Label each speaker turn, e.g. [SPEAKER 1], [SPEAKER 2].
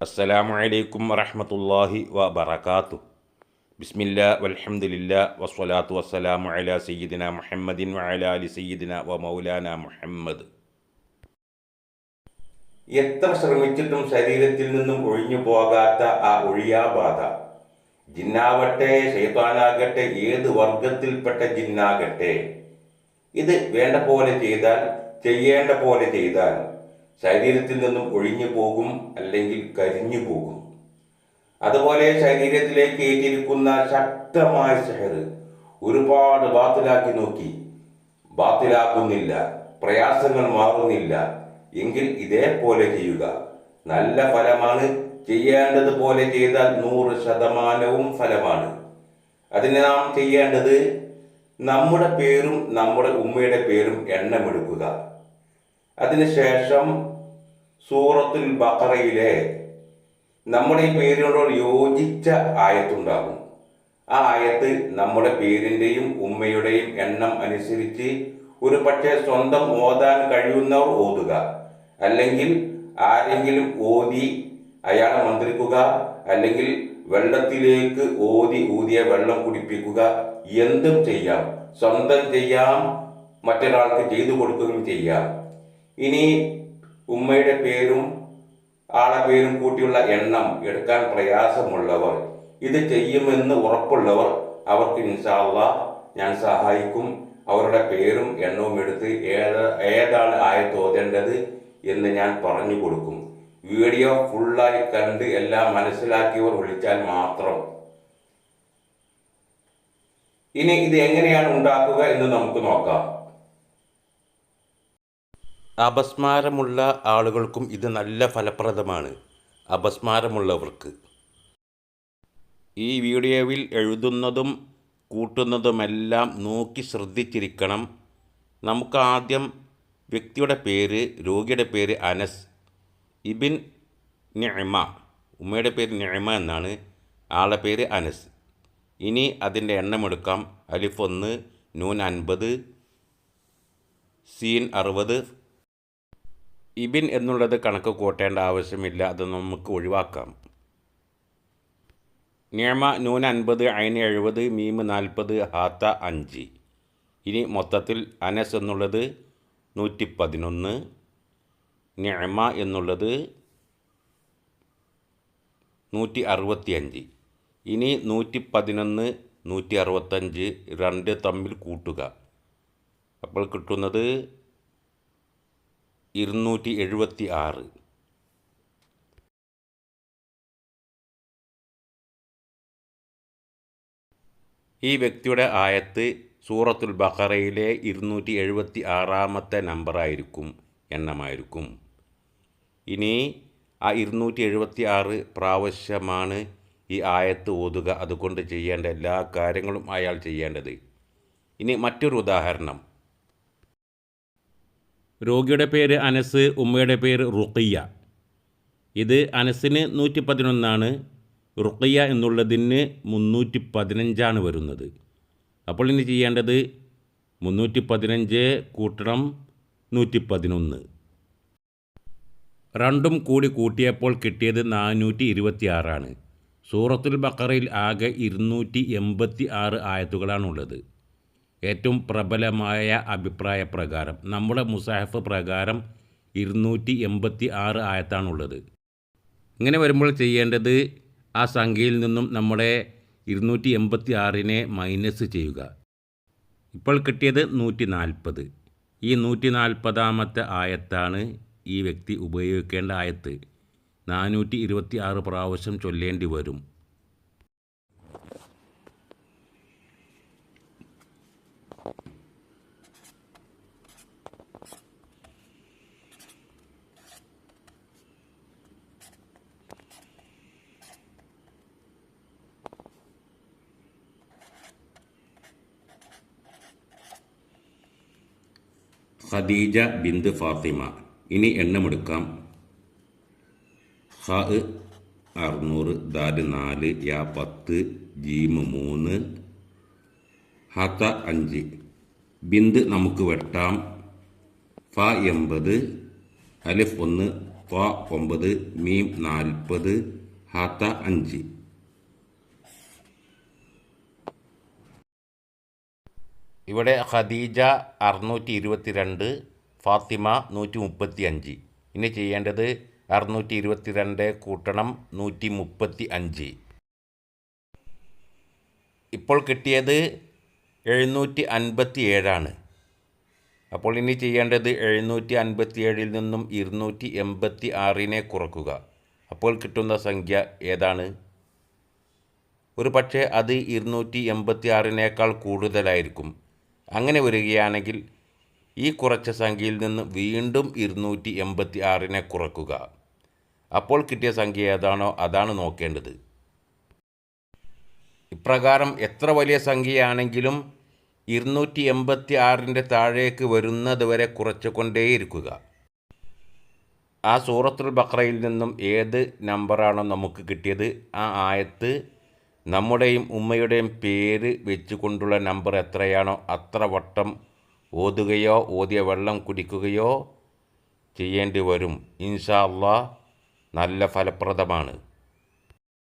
[SPEAKER 1] അസ്സലാമു അലൈക്കും വറഹമത്തല്ലാഹി വബറകാതുഹു ബിസ്മില്ല വൽഹംദുലില്ല വസ്വലാത്തു വസ്സലാമു അല സയ്യിദിന മുഹമ്മദിൻ വഅലാ അലി സയ്യിദിന വ മൗലാന മുഹമ്മദ്. എത്ര ശ്രമിച്ചിട്ടും ശരീരത്തിൽ നിന്നും ഒഴിഞ്ഞു പോകാത്ത ആ ഒഴിയാബാധ ജിന്നാവട്ടെ ഷെയ്ത്താനാകട്ടെ ഏത് വർഗത്തിൽപ്പെട്ട ജിന്നാകട്ടെ. ഇത് വേണ്ട പോലെ ചെയ്താൽ ചെയ്യേണ്ട പോലെ ചെയ്താൽ ശരീരത്തിൽ നിന്നും ഒഴിഞ്ഞു പോകും അല്ലെങ്കിൽ കരിഞ്ഞു പോകും. അതുപോലെ ശരീരത്തിലേക്ക് ഏറ്റിരിക്കുന്ന ശക്തമായ ഷഹർ ഒരുപാട് ബാത്തിലാക്കി നോക്കി. ബാത്തിലാക്കുന്നില്ല പ്രയാസങ്ങൾ മാറുന്നില്ല. എങ്കിൽ ഇതേപോലെ ചെയ്യുക. നല്ല ഫലമാണ്. ചെയ്യേണ്ടതുപോലെ ചെയ്താൽ നൂറ് ശതമാനവും ഫലമാണ്. അതിന് നാം ചെയ്യേണ്ടത് നമ്മുടെ പേരും നമ്മുടെ ഉമ്മയുടെ പേരും എണ്ണമെടുക്കുക. അതിനുശേഷം സൂറത്തുൽ ബക്കറയിലെ നമ്മുടെ പേരിനോട് യോജിച്ച ആയത്തുണ്ടാകും. ആ ആയത്ത് നമ്മുടെ പേരിന്റെയും ഉമ്മയുടെയും എണ്ണം അനുസരിച്ച് ഒരു പക്ഷേ സ്വന്തം ഓതാൻ കഴിയുന്നവർ ഓതുക. അല്ലെങ്കിൽ ആരെങ്കിലും ഓതി അയാളെ മന്ത്രിക്കുക അല്ലെങ്കിൽ വെള്ളത്തിലേക്ക് ഓതി ഊതിയ വെള്ളം കുടിപ്പിക്കുക എന്തും ചെയ്യാം. സ്വന്തം ചെയ്യാം മറ്റൊരാൾക്ക് ചെയ്തു കൊടുക്കുകയും ചെയ്യാം. ഇനി ഉമ്മയുടെ പേരും ആളെ പേരും കൂട്ടിയുള്ള എണ്ണം എടുക്കാൻ പ്രയാസമുള്ളവർ ഇത് ചെയ്യുമെന്ന് ഉറപ്പുള്ളവർ അവർക്ക് ഇൻഷാല്ല ഞാൻ സഹായിക്കും. അവരുടെ പേരും എണ്ണവും എടുത്ത് ഏത് ഏതാണ് ആയത്തോതേണ്ടത് എന്ന് ഞാൻ പറഞ്ഞു കൊടുക്കും. വീഡിയോ ഫുള്ളായി കണ്ട് എല്ലാം മനസ്സിലാക്കിയവർ വിളിച്ചാൽ മാത്രം. ഇനി ഇത് എങ്ങനെയാണ് ഉണ്ടാക്കുക എന്ന് നമുക്ക് നോക്കാം. അപസ്മാരമുള്ള ആളുകൾക്കും ഇത് നല്ല ഫലപ്രദമാണ്. അപസ്മാരമുള്ളവർക്ക്. ഈ വീഡിയോയിൽ എഴുതുന്നതും കൂട്ടുന്നതുമെല്ലാം നോക്കി ശ്രദ്ധിച്ചിരിക്കണം. നമുക്ക് ആദ്യം വ്യക്തിയുടെ പേര് രോഗിയുടെ പേര് അനസ് ഇബിൻ നിഅമ ഉമ്മയുടെ പേര് നിഅമ എന്നാണ് ആളുടെ പേര് അനസ്. ഇനി അതിന്റെ എണ്ണമെടുക്കാം അലിഫ് ഒന്ന് നൂൻ അൻപത് സീൻ അറുപത് ഇബിൻ എന്നുള്ളത് കണക്ക് കൂട്ടേണ്ട ആവശ്യമില്ല അത് നമുക്ക് ഒഴിവാക്കാം. നിയമ നൂൻ അൻപത് അയിന് എഴുപത് മീമ് നാൽപ്പത് ഹാത്ത അഞ്ച്. ഇനി മൊത്തത്തിൽ അനസ് എന്നുള്ളത് നൂറ്റി പതിനൊന്ന് നിയമ എന്നുള്ളത് നൂറ്റി അറുപത്തി അഞ്ച് ഇനി നൂറ്റി പതിനൊന്ന് നൂറ്റി അറുപത്തഞ്ച് രണ്ട് തമ്മിൽ കൂട്ടുക. അപ്പോൾ കിട്ടുന്നത് ഇരുന്നൂറ്റി എഴുപത്തി ആറ് ഈ വ്യക്തിയുടെ ആയത്ത് സൂറത്തുൽ ബഹറയിലെ ഇരുന്നൂറ്റി എഴുപത്തി ആറാമത്തെ നമ്പറായിരിക്കും എണ്ണമായിരിക്കും. ഇനി ആ ഇരുന്നൂറ്റി എഴുപത്തി ആറ് പ്രാവശ്യമാണ് ഈ ആയത്ത് ഓതുക. അതുകൊണ്ട് ചെയ്യേണ്ട എല്ലാ കാര്യങ്ങളും അയാൾ ചെയ്യേണ്ടത്. ഇനി മറ്റൊരു ഉദാഹരണം. രോഗിയുടെ പേര് അനസ് ഉമ്മയുടെ പേര് റുഖിയ. ഇത് അനസിന് നൂറ്റി പതിനൊന്നാണ് റുഖിയ എന്നുള്ളതിന് മുന്നൂറ്റി പതിനഞ്ചാണ് വരുന്നത്. അപ്പോൾ ഇനി ചെയ്യേണ്ടത് മുന്നൂറ്റി പതിനഞ്ച് കൂട്ടണം നൂറ്റി പതിനൊന്ന് രണ്ടും കൂടി കൂട്ടിയപ്പോൾ കിട്ടിയത് നാനൂറ്റി ഇരുപത്തി ആറാണ് സൂറത്തുൽ ബക്കറയിൽ ആകെ ഇരുന്നൂറ്റി എൺപത്തി ആറ് ആയത്തുകളാണുള്ളത്. ഏറ്റവും പ്രബലമായ അഭിപ്രായ പ്രകാരം. നമ്മുടെ മുസാഹഫ് പ്രകാരം ഇരുന്നൂറ്റി എൺപത്തി ആറ് ആയത്താണുള്ളത്. ഇങ്ങനെ വരുമ്പോൾ ചെയ്യേണ്ടത് ആ സംഖ്യയിൽ നിന്നും നമ്മുടെ ഇരുന്നൂറ്റി എൺപത്തി ആറിനെ മൈനസ് ചെയ്യുക. ഇപ്പോൾ കിട്ടിയത് നൂറ്റി നാൽപ്പത് ഈ നൂറ്റി നാൽപ്പതാമത്തെ ആയത്താണ് ഈ വ്യക്തി ഉപയോഗിക്കേണ്ട ആയത്ത്. നാനൂറ്റി ഇരുപത്തി ആറ് പ്രാവശ്യം ചൊല്ലേണ്ടി വരും. ഖദീജ ബിന്ദ് ഫാത്തിമ. ഇനി എണ്ണമെടുക്കാം. ഹ അറുന്നൂറ് ദാൽ നാല് യാ പത്ത് ജീമ് മൂന്ന് ഹത അഞ്ച്. ബിന്ദ് നമുക്ക് വെട്ടാം. ഫ എൺപത് അലിഫ് ഒന്ന് ഫ ഒമ്പത് മീം നാൽപ്പത് ഹത അഞ്ച്. ഇവിടെ ഖദീജ അറുന്നൂറ്റി ഇരുപത്തിരണ്ട് ഫാത്തിമ നൂറ്റി മുപ്പത്തി അഞ്ച് ഇനി ചെയ്യേണ്ടത് അറുന്നൂറ്റി ഇരുപത്തിരണ്ട് കൂട്ടണം നൂറ്റി മുപ്പത്തി അഞ്ച് ഇപ്പോൾ കിട്ടിയത് എഴുന്നൂറ്റി അൻപത്തി ഏഴാണ് അപ്പോൾ ഇനി ചെയ്യേണ്ടത് എഴുന്നൂറ്റി അൻപത്തി ഏഴിൽ നിന്നും ഇരുന്നൂറ്റി എൺപത്തി ആറിനെ കുറക്കുക. അപ്പോൾ കിട്ടുന്ന സംഖ്യ ഏതാണ്? ഒരു പക്ഷേ അത് ഇരുന്നൂറ്റി എൺപത്തി ആറിനേക്കാൾ കൂടുതലായിരിക്കും. അങ്ങനെ വരികയാണെങ്കിൽ ഈ കുറച്ച സംഖ്യയിൽ നിന്ന് വീണ്ടും ഇരുന്നൂറ്റി എൺപത്തി ആറിനെ കുറക്കുക. അപ്പോൾ കിട്ടിയ സംഖ്യ ഏതാണോ അതാണ് നോക്കേണ്ടത്. ഇപ്രകാരം എത്ര വലിയ സംഖ്യയാണെങ്കിലും ഇരുന്നൂറ്റി എൺപത്തി ആറിന്റെ താഴേക്ക് വരുന്നത് വരെ കുറച്ചുകൊണ്ടേയിരിക്കുക. ആ സൂറത്തുൽ ബക്രയിൽ നിന്നും ഏത് നമ്പറാണോ നമുക്ക് കിട്ടിയത്? ആ ആയത്ത് നമ്മുടെയും ഉമ്മയുടെയും പേര് വെച്ചുകൊണ്ടുള്ള നമ്പർ എത്രയാണോ അത്ര വട്ടം ഓതുകയോ ഓതിയ വെള്ളം കുടിക്കുകയോ ചെയ്യേണ്ടി വരും. ഇൻഷാ അള്ളാ നല്ല ഫലപ്രദമാണ്.